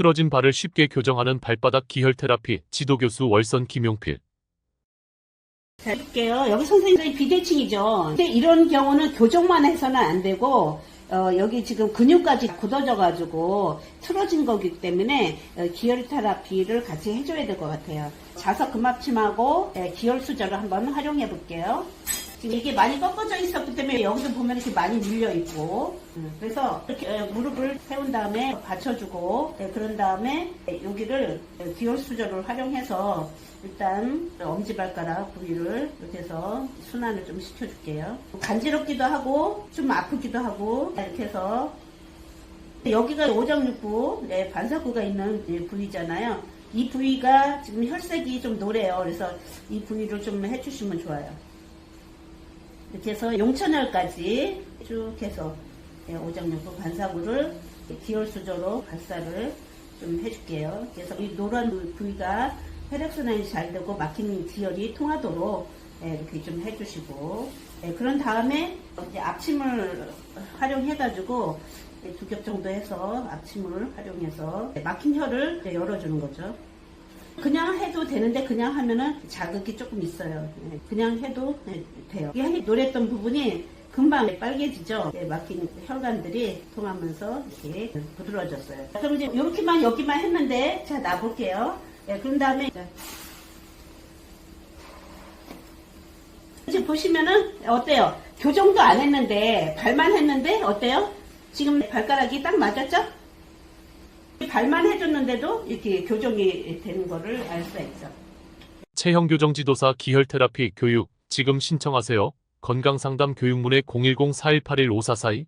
틀어진 발을 쉽게 교정하는 발바닥 기혈 테라피 지도교수 월선 김용필. 자, 해볼게요. 여기 선생님이 비대칭이죠. 근데 이런 경우는 교정만 해서는 안 되고, 어, 여기 지금 근육까지 굳어져가지고 틀어진 거기 때문에 어, 기혈 테라피를 같이 해줘야 될 것 같아요. 자석 금합침하고 예, 기혈 수저를 한번 활용해 볼게요. 이게 많이 꺾어져 있었기 때문에 여기도 보면 이렇게 많이 밀려 있고, 음, 그래서 이렇게 어, 무릎을 세운 다음에 받쳐주고, 예, 그런 다음에 예, 여기를 예, 기혈 수저를 활용해서 일단 엄지발가락 부위를 이렇게 해서 순환을 좀 시켜줄게요. 간지럽기도 하고 좀 아프기도 하고 이렇게 해서 여기가 오장육부 네, 반사구가 있는 이 부위잖아요. 이 부위가 지금 혈색이 좀 노래요. 그래서 이 부위를 좀 해주시면 좋아요. 이렇게 해서 용천혈까지 쭉 해서 네, 오장육부 반사구를 기혈수저로 발사를 좀 해줄게요. 그래서 이 노란 부위가 혈액순환이 잘 되고 막힌 기혈이 통하도록 예, 이렇게 좀 해주시고 예, 그런 다음에 이제 앞침을 활용해가지고 예, 두겹 정도 해서 앞침을 활용해서 막힌 혀를 열어주는 거죠. 그냥 해도 되는데 그냥 하면은 자극이 조금 있어요. 예, 그냥 해도 예, 돼요. 이 노랬던 부분이 금방 빨개지죠. 예, 막힌 혈관들이 통하면서 이렇게 부드러워졌어요. 그럼 이제 이렇게만 여기만 했는데 자 놔볼게요. 예, 그런 다음에 이제 보시면은 어때요? 교정도 안 했는데 발만 했는데 어때요? 지금 발가락이 딱 맞았죠? 발만 해줬는데도 이렇게 교정이 되는 거를 알 수가 있죠. 체형 교정 지도사 기혈 테라피 교육 지금 신청하세요. 건강상담 교육문의 010-4181-5442